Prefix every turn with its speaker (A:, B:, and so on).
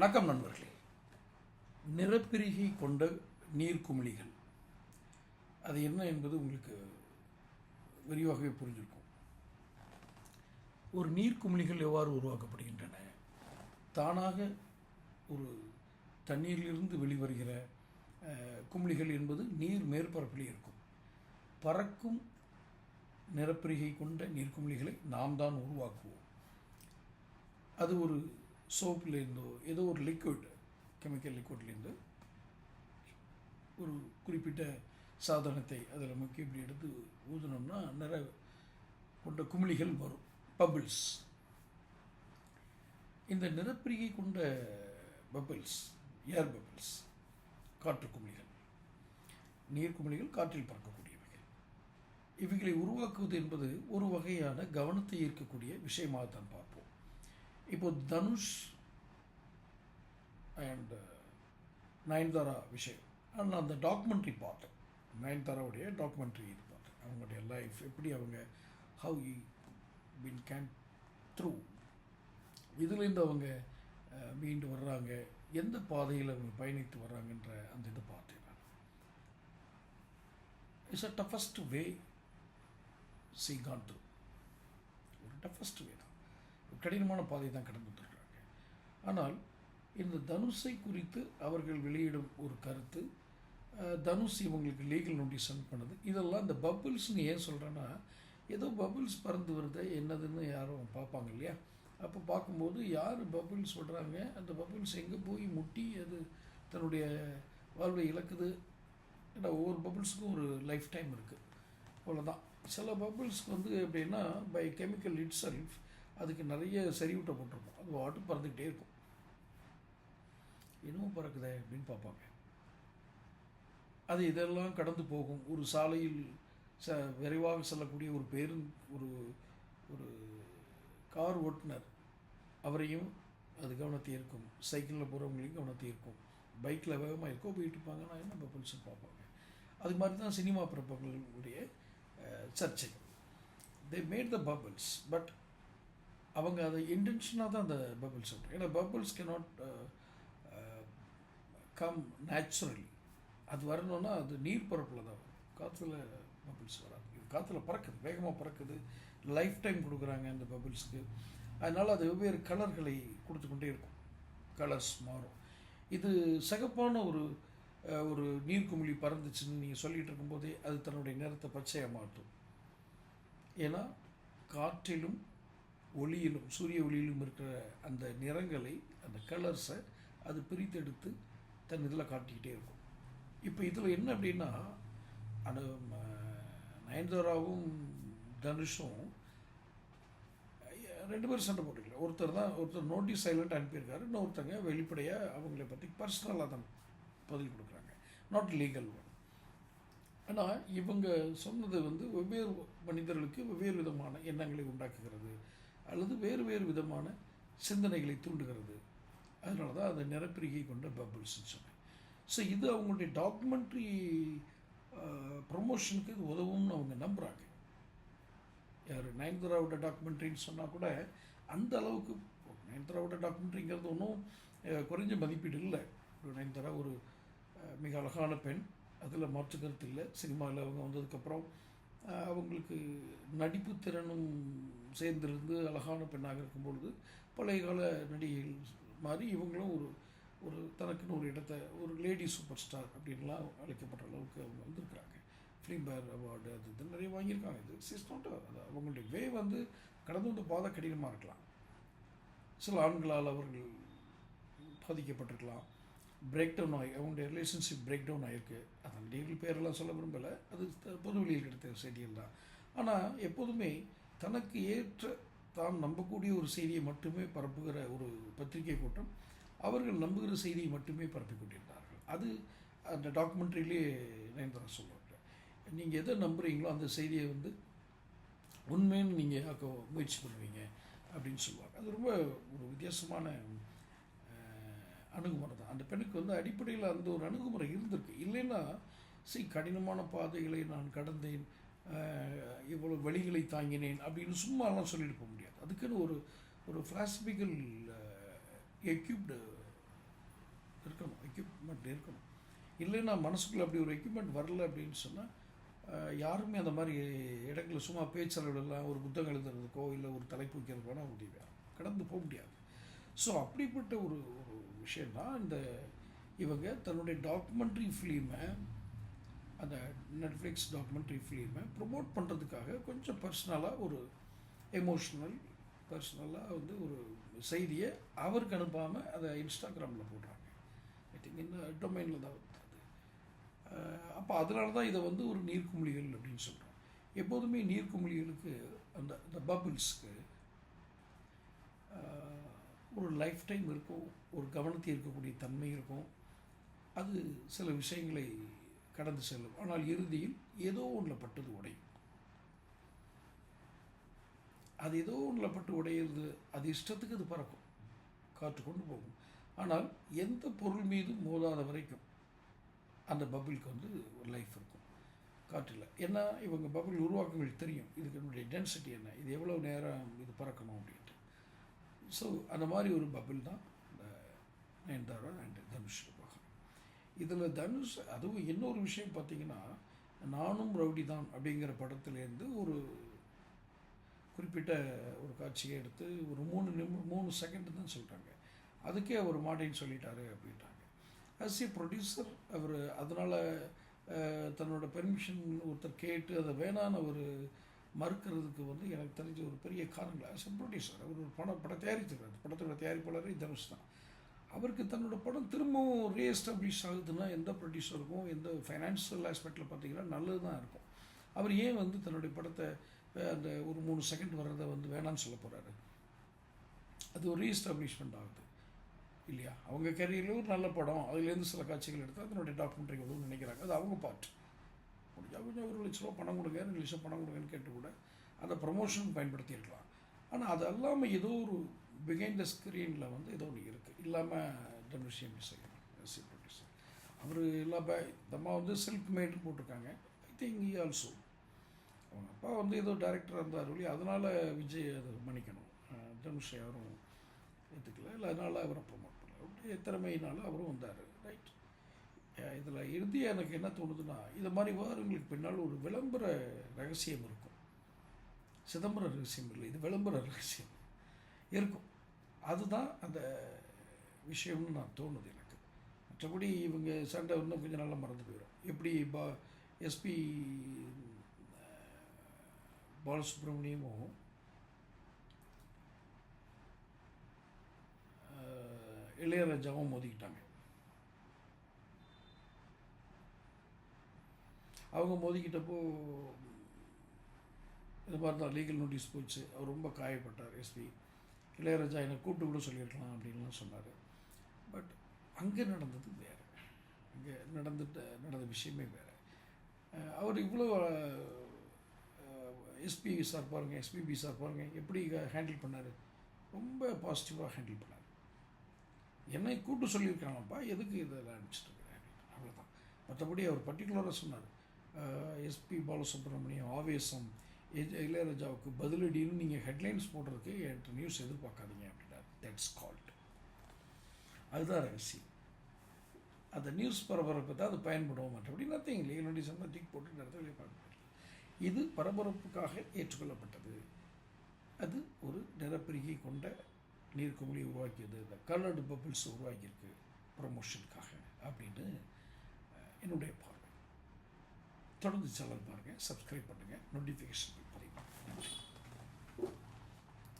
A: வணக்கம் நண்பர்களே. நிறப்பிரிகை கொண்ட நீர்க்குமிழிகள். அது என்ன என்பது உங்களுக்கு விரிவாகவே புரிஞ்சிருக்கும். ஒரு நீர்க்குமிழிகள் எவ்வாறு உருவாக்கப்படுகின்றன? தானாக ஒரு தண்ணீரிலிருந்து வெளிவருகிற குமிழிகள் என்பது நீர் மேற்பரப்பில் இருக்கும். பறக்கும் நிறப்பிரிகை கொண்ட நீர்க்குமிழிகளை நாம் தான் உருவாக்குவோம். அது ஒரு சோப்புலேருந்தோ ஏதோ ஒரு லிக்விட் கெமிக்கல் லிக்விட்லேருந்து ஒரு குறிப்பிட்ட சாதனத்தை அதில் முக்கிய இப்படி எடுத்து ஊதினோம்னா நிற கொண்ட குமிழிகள் வரும் பபிள்ஸ் இந்த நிறப்பிரிகை கொண்ட பபிள்ஸ் ஏர் பபிள்ஸ் காற்று குமிழிகள். நீர் குமிழிகள் காற்றில் பறக்கக்கூடியவைகள். இவைகளை உருவாக்குவது என்பது ஒரு வகையான கவனத்தை ஈர்க்கக்கூடிய விஷயமாகத்தான் பார்ப்போம். இப்போது தனுஷ் அண்ட் uh, நயன்தாரா விஷயம். நான் அந்த டாக்குமெண்ட்ரி பார்த்தேன். நயன்தாராவுடைய டாக்குமெண்ட்ரி இது பார்த்தேன். அவங்களுடைய லைஃப் எப்படி அவங்க how I been gone through இதுலேருந்து அவங்க uh, மீண்டு வர்றாங்க. எந்த பாதையில் அவங்க பயணித்து வர்றாங்கன்ற அந்த இதை பார்த்தேன் நான். It's a toughest way she gone through ஒரு டஃபஸ்ட் வே தான். கடினமான பாதை தான் கடந்து வந்துருக்காங்க ஆனால் இந்த தனுஷை குறித்து அவர்கள் வெளியிடும் ஒரு கருத்து தனுஷ் இவங்களுக்கு லீகல் நோட்டீஸ் சென்ட் பண்ணுது. இதெல்லாம் இந்த பபுள்ஸ்னு ஏன் சொல்கிறேன்னா ஏதோ பபுள்ஸ் பறந்து வருது என்னதுன்னு யாரும் பார்ப்பாங்க இல்லையா? அப்போ பார்க்கும்போது யார் பபுள்ஸ் விடுறாங்க அந்த பபுள்ஸ் எங்கே போய் முட்டி அது தன்னுடைய வாழ்வை இழக்குது? ஏன்னா ஒவ்வொரு பபுள்ஸுக்கும் ஒரு லைஃப் டைம் இருக்குது அவ்வளோதான் சில பபுள்ஸ்க்கு வந்து எப்படின்னா பை கெமிக்கல் இட் செல்ஃப் அதுக்கு நிறைய செறிவூட்டப்பட்டிருக்கும் அது வாட்டு பறந்துக்கிட்டே இருக்கும். இன்னும் பறக்குதே அப்படின்னு பார்ப்பாங்க. அது இதெல்லாம் கடந்து போகும். ஒரு சாலையில் ச விரைவாக செல்லக்கூடிய ஒரு பேருந்து ஒரு ஒரு கார் ஓட்டுநர் அவரையும் அது கவனத்தை இருக்கும் சைக்கிளில் போகிறவங்களையும் கவனத்தை இருக்கும் பைக்கில் வேகமாக இருக்கோ போயிட்டு இருப்பாங்கன்னா என்ன பபிள்ஸ்னு பார்ப்பாங்க. அது மாதிரி தான் சினிமா பிரபங்களுடைய சர்ச்சை. They made the bubbles but அவங்க அதை இன்டென்ஷனாக தான் அந்த பபிள்ஸ் சொல்கிறேன் ஏன்னா பபிள்ஸ் நாட் கம் நேச்சுரலி அது வரணும்னா அது நீர் பரப்பில் தான் வரும். காற்றுல பபிள்ஸ் வராது. இது காற்றுல பறக்குது வேகமாக பறக்குது. லைஃப் டைம் கொடுக்குறாங்க அந்த பபிள்ஸ்க்கு அதனால் அது வெவ்வேறு கலர்களை கொடுத்து கொண்டே இருக்கும். கலர்ஸ் மாறும். இது சகப்பான ஒரு ஒரு நீர்க்குமிழி பறந்துச்சுன்னு நீங்கள் சொல்லிகிட்டு இருக்கும்போதே அது தன்னுடைய நிறத்தை பச்சையாக மாற்றும். ஏன்னா காற்றிலும் ஒளியிலும் சூரிய ஒளியிலும் இருக்கிற அந்த நிறங்களை அந்த கலர்ஸை அது பிரித்தெடுத்து தன் இதில் காட்டிக்கிட்டே இருக்கும். இப்போ இதில் என்ன அப்படின்னா அந்த ம, நயன்தாராவும் தனுஷும் ரெண்டு பேரும் சண்டை போட்டுக்கல. ஒருத்தர் தான் ஒருத்தர் நோட்டீஸ் சைலண்ட் அனுப்பியிருக்காரு இன்னொருத்தங்க வெளிப்படையாக அவங்கள பற்றி பர்சனலாக தான் பதில் கொடுக்குறாங்க. நாட் லீகல் ஒன் ஆனால் இவங்க சொன்னது வந்து வெவ்வேறு மனிதர்களுக்கு வெவ்வேறு விதமான எண்ணங்களை உண்டாக்குகிறது. அல்லது வேறு வேறு விதமான சிந்தனைகளை தூண்டுகிறது. அதனால தான் அதை நிறப்பிரிகை கொண்ட பபிள்ஸ்னு சொன்னேன். ஸோ இது அவங்களுடைய டாக்குமெண்ட்ரி ப்ரொமோஷனுக்கு இது உதவும்னு அவங்க நம்புகிறாங்க யார்? நயன்தாராவோட டாக்குமெண்ட்ரின்னு சொன்னால் கூட அந்த அளவுக்கு நயன்தாராவோட டாக்குமெண்ட்ரிங்கிறது ஒன்றும் குறைஞ்ச மதிப்பீடு இல்லை. ஒரு நயன்தாரா ஒரு மிக அழகான பெண். அதில் மாற்று கருத்து இல்லை. சினிமாவில் அவங்க வந்ததுக்கப்புறம் அவங்களுக்கு நடிப்பு திறனும் சேர்ந்திருந்து அழகான பெண்ணாக இருக்கும் பொழுது பழைய கால நடிகைகள் மாதிரி இவங்களும் ஒரு ஒரு தனக்குன்னு ஒரு இடத்த ஒரு லேடி சூப்பர் ஸ்டார் அப்படின்லாம் அழைக்கப்படுற அளவுக்கு அவங்க வந்திருக்கிறாங்க. ஃபிலிம் பேர் அவார்டு அது இது நிறைய வாங்கியிருக்காங்க. இது இஸ் நாட் அது அவங்களுடைய வே வந்து கடந்து வந்து பாதை கடினமாக இருக்கலாம். சில ஆண்களால் அவர்கள் பாதிக்கப்பட்டிருக்கலாம். பிரேக் டவுன் ஆகி அவங்களுடைய ரிலேஷன்ஷிப் பிரேக் டவுன் ஆகிருக்கு அந்த நடிகர்கள் பேரெல்லாம் சொல்ல விரும்பலை. அது த- பொதுவெளியில் கிடைத்த செய்திகள் தான். ஆனால் எப்போதுமே தனக்கு ஏற்ற தான் நம்பக்கூடிய ஒரு செய்தியை மட்டுமே பரப்புகிற ஒரு பத்திரிகை கூட்டம் அவர்கள் நம்புகிற செய்தியை மட்டுமே பரப்பி கொண்டிருந்தார்கள். அது அந்த டாக்குமெண்ட்ரியிலே நயன்தாரா சொல்லுவாங்க நீங்கள் எதை நம்புகிறீங்களோ அந்த செய்தியை வந்து உண்மைன்னு நீங்கள் ஆக்க முயற்சி பண்ணுவீங்க அப்படின்னு சொல்லுவாங்க. அது ரொம்ப ஒரு வித்தியாசமான அணுகுமுறை தான். அந்த பெண்ணுக்கு வந்து அடிப்படையில் அந்த ஒரு அணுகுமுறை இருந்திருக்கு. இல்லைன்னா சரி கடினமான பாதைகளை நான் கடந்தேன் அஹ், இவ்வளவு வழிகளை தாங்கினேன் அப்படின்னு சும்மாலாம் சொல்லிட்டு போக முடியாது. அதுக்குன்னு ஒரு ஒரு ஃபிலாசபிக்கல் எக்யூப்டு இருக்கணும். எக்யூப்மெண்ட் இருக்கணும். இல்லைன்னா மனசுக்குள்ளே அப்படி ஒரு எக்யூப்மெண்ட் வரல அப்படின்னு சொன்னால் யாருமே அந்த மாதிரி இடங்களில் சும்மா பேச்சளவிடலாம் ஒரு புத்தகம் எழுதுறதுக்கோ இல்லை ஒரு தலைப்பு வைக்கிறதுக்கோ வேணால் முடியாது கடந்து போக முடியாது. ஸோ அப்படிப்பட்ட ஒரு ஒரு விஷயந்தான் இந்த இவங்க தன்னுடைய டாக்குமெண்ட்ரி ஃபிலிமை அந்த நெட்ஃப்ளிக்ஸ் டாக்குமெண்ட்ரி ஃபிலிமை ப்ரொமோட் பண்ணுறதுக்காக கொஞ்சம் பர்சனலாக ஒரு எமோஷ்னல் பர்சனலாக வந்து ஒரு செய்தியை அவருக்கு அனுப்பாமல் அதை இன்ஸ்டாகிராமில் போடுறாங்க. ஐ திங்க் இந்த டொமைனில் தான் வருது அப்போ அதனால தான் இதை வந்து ஒரு நீர்க்குமிழிகள் அப்படின்னு சொல்கிறோம் எப்போதுமே நீர்க்குமிழிகளுக்கு அந்த இந்த பபிள்ஸ்க்கு ஒரு லைஃப் டைம் இருக்கும் ஒரு கவனத்தை இருக்கக்கூடிய தன்மை இருக்கும். அது சில விஷயங்களை கடந்து செல்லும். ஆனால் இறுதியில் ஏதோ ஒன்றில் பட்டது உடையும். அது ஏதோ ஒன்றில் பட்டு உடையிறது அது இஷ்டத்துக்கு அது பறக்கும். காற்று கொண்டு போகும். ஆனால் எந்த பொருள் மீதும் மோதாத வரைக்கும் அந்த பபிளுக்கு வந்து ஒரு லைஃப் இருக்கும். காற்றில் ஏன்னா இவங்க பபிள் உருவாக்கங்கள் தெரியும். இதுக்கு என்னுடைய டென்சிட்டி என்ன? இது எவ்வளோ நேரம் இது பறக்கணும் அப்படின்ட்டு. ஸோ அந்த மாதிரி ஒரு பபிள் தான் இந்த நயன்தாரா அண்ட் தனுஷ். இதில் தனுஷ் அதுவும் இன்னொரு விஷயம் பார்த்தீங்கன்னா நானும் ரவுடி தான் அப்படிங்கிற படத்துலேருந்து ஒரு குறிப்பிட்ட ஒரு காட்சியை எடுத்து ஒரு மூணு நிமி மூணு செகண்ட் தான் சொல்கிறாங்க அதுக்கே அவர் மாட்டேன்னு சொல்லிட்டாரு அப்படின்ட்டாங்க. ஆஸ் ஏ ப்ரொடியூசர் அவர் அதனால் தன்னோட பெர்மிஷன் ஒருத்தர் கேட்டு அதை வேணான்னு ஒரு மறுக்கிறதுக்கு வந்து எனக்கு தெரிஞ்ச ஒரு பெரிய காரணங்கள் ஆஸ் எ ப்ரொடியூசர் அவர் ஒரு படம் படம் தயாரிச்சிருக்காரு. படத்தோட தயாரிப்பாளரே தனுஷ் தான். அவருக்கு தன்னோட படம் திரும்பவும் ரீஎஸ்டாப்ளிஷ் ஆகுதுன்னா எந்த ப்ரொடியூசருக்கும் எந்த ஃபைனான்ஷியல் ஆஸ்பெக்டில் பார்த்தீங்கன்னா நல்லது தான் இருக்கும். அவர் ஏன் வந்து தன்னுடைய படத்தை அந்த ஒரு மூணு செகண்ட் வர்றதை வந்து வேணான்னு சொல்ல போகிறாரு அது ஒரு ரீஎஸ்டாப்ளிஷ்மெண்ட் ஆகுது. இல்லையா? அவங்க கரியரில் ஒரு நல்ல படம் அதுலேருந்து சில காட்சிகள் எடுத்து அதனுடைய டாக்குமெண்ட்ரி கொடுன்னு நினைக்கிறாங்க. அது அவங்க பார்ட் முடிஞ்சால் கொஞ்சம் ஒரு லட்ச ரூபா பணம் கொடுங்க ரெண்டு லட்சம் பணம் கொடுங்கன்னு கேட்டு கூட அந்த ப்ரமோஷன் பயன்படுத்தியிருக்கலாம். ஆனால் அது அல்லாமல் ஏதோ ஒரு பிகைண்ட் த ஸ்க்ரீனில் வந்து இது ஒன்று இருக்குது இல்லாமல் தனுஷியம் எப்படி செய்யணும் எஸ்சி ப்ரொடியூசர் அவர் எல்லா இந்த அம்மா வந்து சில்க் மேட்னு போட்டிருக்காங்க. ஐ திங்க் ஈ ஆல்சோ அவங்க அப்பா வந்து ஏதோ டேரக்டராக இருந்தார் ஒளி அதனால் விஜய் அதை மன்னிக்கணும். தனுஷ் யாரும் ஏற்றுக்கல இல்லை அதனால் அவரை ப்ரொமோட் பண்ணல. அவருடைய திறமையினால் அவரும் வந்தார். ரைட் இதில் இறுதியாக எனக்கு என்ன தோணுதுன்னா இது மாதிரி விவகாரங்களுக்கு பின்னால் ஒரு விளம்பர ரகசியம் இருக்கும். சிதம்பர ரகசியம் இல்லை இது விளம்பர ரகசியம். இருக்கும். அதுதான் அந்த விஷயம்னு நான் தோணுது எனக்கு. மற்றபடி இவங்க சண்டை இன்னும் கொஞ்சம் நல்லா மறந்து போயிடும் எப்படி பா எஸ்பி பாலசுப்ரமணியமும் இளையராஜாவும் மோதிக்கிட்டாங்க. அவங்க மோதிக்கிட்டப்போ இது மாதிரி தான் லீகல் நோட்டீஸ் போச்சு. அவர் ரொம்ப காயப்பட்டார் எஸ்பி இளையராஜா என்னை கூப்பிட்டு கூட சொல்லியிருக்கலாம் அப்படின்லாம் சொன்னார். பட் அங்கே நடந்தது வேறு. அங்கே நடந்துட்ட நடந்த விஷயமே வேறு. அவர் இவ்வளோ எஸ்பி சார் பாருங்கள் எஸ்பிபி சார் பாருங்கள் எப்படி ஹேண்டில் பண்ணார்? ரொம்ப பாசிட்டிவாக ஹேண்டில் பண்ணார். என்னை கூட்டு சொல்லியிருக்காங்கப்பா எதுக்கு இதில் அனுப்பிச்சிட்ருக்கிறேன் அவ்வளோதான் மற்றபடி அவர் பர்டிகுலராக சொன்னார். எஸ்பி பாலசுப்ரமணியம் ஆவேசம் இளையராஜாவுக்கு பதிலடின்னு நீங்கள் ஹெட்லைன்ஸ் போடுறதுக்கு என்கிட்ட நியூஸ் எதிர்பார்க்காதீங்க அப்படின்னார். தட்ஸ் கால்ட் அதுதான் ரகசியம். அந்த நியூஸ் பரபரப்பு தான் அது பயன்படுவோம் மற்றபடி நத்திங் லீகல் நோட்டீஸ் தூக்கி போட்டு நடத்த பார்க்க இது பரபரப்புக்காக ஏற்றுக்கொள்ளப்பட்டது. அது ஒரு நிறப்பெருகி கொண்ட நீர்க்குமிழி உருவாக்கியது. இந்த கலர்டு பபிள்ஸ் உருவாக்கியிருக்கு ப்ரொமோஷனுக்காக அப்படின்னு என்னுடைய பார்வை தொடர்ந்து சேனல் பாருங்கள். சப்ஸ்கிரைப் பண்ணுங்கள். நோட்டிஃபிகேஷன் பதிவு நன்றி.